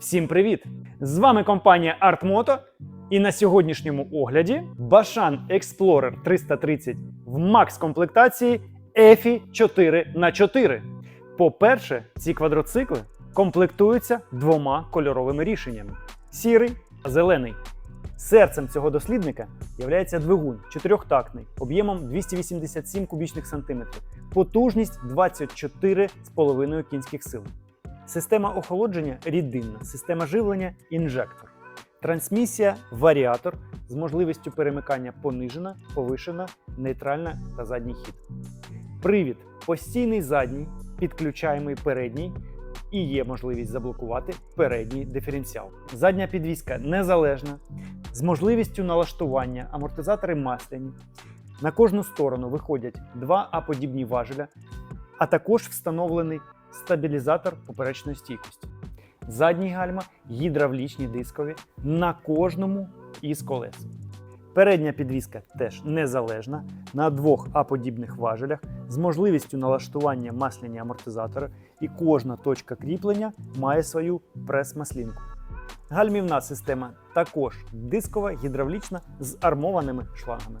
Всім привіт! З вами компанія ArtMoto і на сьогоднішньому огляді Bashan Explorer 330 в макс комплектації EFI 4х4. По-перше, ці квадроцикли комплектуються двома кольоровими рішеннями: сірий та зелений. Серцем цього дослідника є двигун чотирьохтактний об'ємом 287 кубічних сантиметрів, потужність 24,5 кінських сил. Система охолодження рідинна, система живлення інжектор. Трансмісія варіатор з можливістю перемикання понижена, повишена, нейтральна та задній хід. Привід постійний задній, підключаємий передній і є можливість заблокувати передній диференціал. Задня підвізка незалежна, з можливістю налаштування амортизатори масляні. На кожну сторону виходять два А-подібні важеля, а також встановлений стабілізатор поперечної стійкості. Задні гальма гідравлічні дискові на кожному із колес. Передня підвізка теж незалежна на двох А-подібних важелях з можливістю налаштування масляні амортизатори, і кожна точка кріплення має свою прес-маслінку. Гальмівна система також дискова, гідравлічна з армованими шлангами.